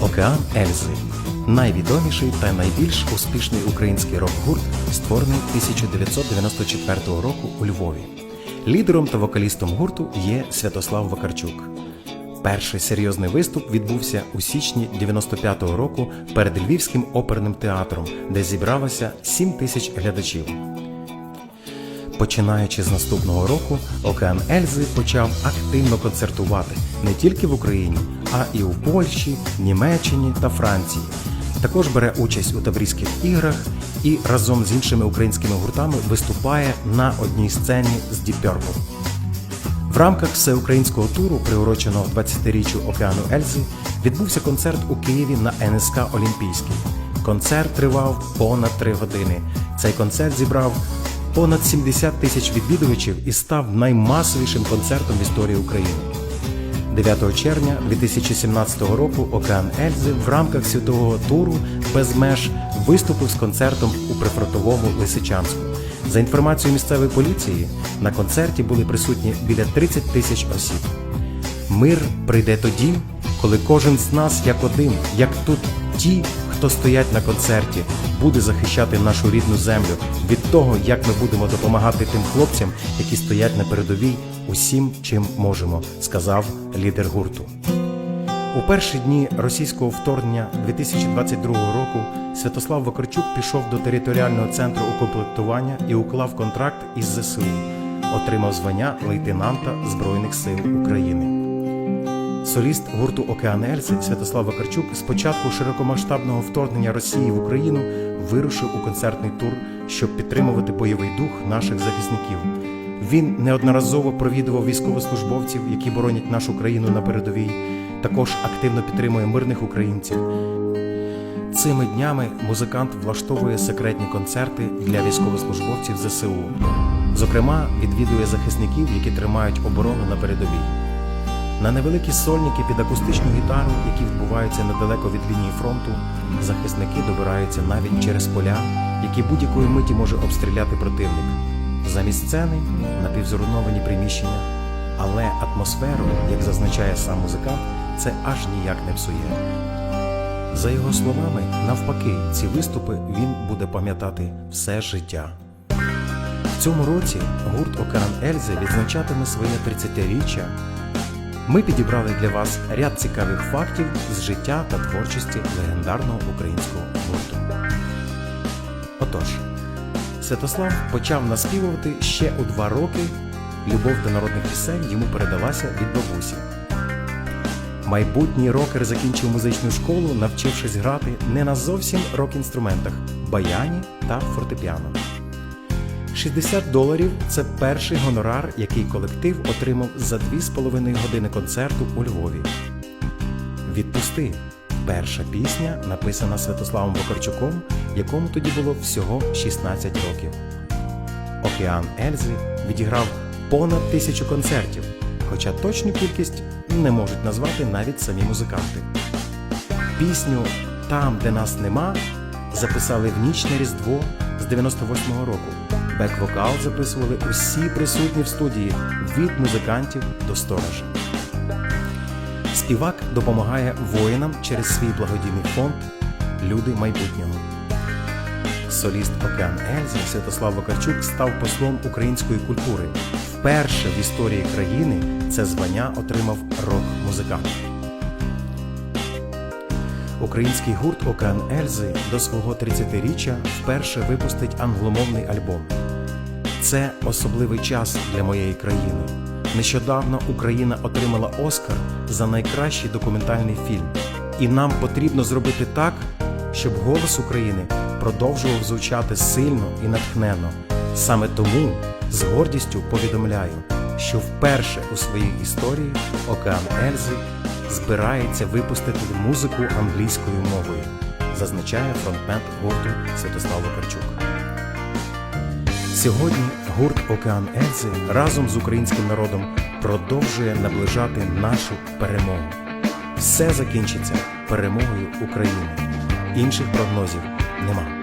Океан Ельзи найвідоміший та найбільш успішний український рок-гурт, створений 1994 року у Львові. Лідером та вокалістом гурту є Святослав Вакарчук. Перший серйозний виступ відбувся у січні 95-го року перед Львівським оперним театром, де зібралося 7 тисяч глядачів. Починаючи з наступного року, Океан Ельзи почав активно концертувати не тільки в Україні, а і у Польщі, Німеччині та Франції. Також бере участь у Таврійських іграх і разом з іншими українськими гуртами виступає на одній сцені з Deep. В рамках всеукраїнського туру, приуроченого 20-річчю Океану Ельзи, відбувся концерт у Києві на НСК Олімпійський. Концерт тривав понад три години. Цей концерт зібрав понад 70 тисяч відвідувачів і став наймасовішим концертом в історії України. 9 червня 2017 року Океан Ельзи в рамках світового туру без меж виступив з концертом у прифронтовому Лисичанську. За інформацією місцевої поліції, на концерті були присутні біля 30 тисяч осіб. Мир прийде тоді, коли кожен з нас як один, як тут ті, хто стоять на концерті, буде захищати нашу рідну землю від того, як ми будемо допомагати тим хлопцям, які стоять на передовій усім, чим можемо, сказав лідер гурту. У перші дні російського вторгнення 2022 року Святослав Вакарчук пішов до територіального центру укомплектування і уклав контракт із ЗСУ, отримав звання лейтенанта Збройних сил України. Соліст гурту Океан Ельзи Святослав Вакарчук з початку широкомасштабного вторгнення Росії в Україну вирушив у концертний тур, щоб підтримувати бойовий дух наших захисників. Він неодноразово провідував військовослужбовців, які боронять нашу країну на передовій. Також активно підтримує мирних українців. Цими днями музикант влаштовує секретні концерти для військовослужбовців ЗСУ. Зокрема, відвідує захисників, які тримають оборону на передовій. На невеликі сольники під акустичну гітару, які відбуваються недалеко від лінії фронту, захисники добираються навіть через поля, які будь-якої миті може обстріляти противник. Замість сцени напівзруйновані приміщення, але атмосферу, як зазначає сам музикант, це аж ніяк не псує. За його словами, навпаки, ці виступи він буде пам'ятати все життя. В цьому році гурт Океан Ельзи відзначатиме своє 30-річчя. Ми підібрали для вас ряд цікавих фактів з життя та творчості легендарного українського гурту. Отож, Святослав почав наспівувати ще у два роки. Любов до народних пісень йому передалася від бабусі. Майбутній рокер закінчив музичну школу, навчившись грати не на зовсім рок-інструментах баяні та фортепіано. 60 доларів це перший гонорар, який колектив отримав за 2,5 години концерту у Львові. Відпусти перша пісня, написана Святославом Вакарчуком, якому тоді було всього 16 років. Океан Ельзи відіграв понад тисячу концертів, хоча точну кількість не можуть назвати навіть самі музиканти. Пісню Там, де нас нема записали в ніч на Різдво з 98-го року. Бек-вокал записували усі присутні в студії від музикантів до сторожа. Співак допомагає воїнам через свій благодійний фонд Люди майбутнього. Соліст Океан Ельзи Святослав Вакарчук став послом української культури. Вперше в історії країни це звання отримав рок-музикант. Український гурт Океан Ельзи до свого 30-річчя вперше випустить англомовний альбом. Це особливий час для моєї країни. Нещодавно Україна отримала Оскар за найкращий документальний фільм, і нам потрібно зробити так, щоб голос України продовжував звучати сильно і натхненно. Саме тому з гордістю повідомляю, що вперше у своїй історії Океан Ельзи збирається випустити музику англійською мовою, зазначає фронтмен гурту Святослав Вакарчук. Сьогодні гурт Океан Ельзи разом з українським народом продовжує наближати нашу перемогу. Все закінчиться перемогою України. Інших прогнозів нема.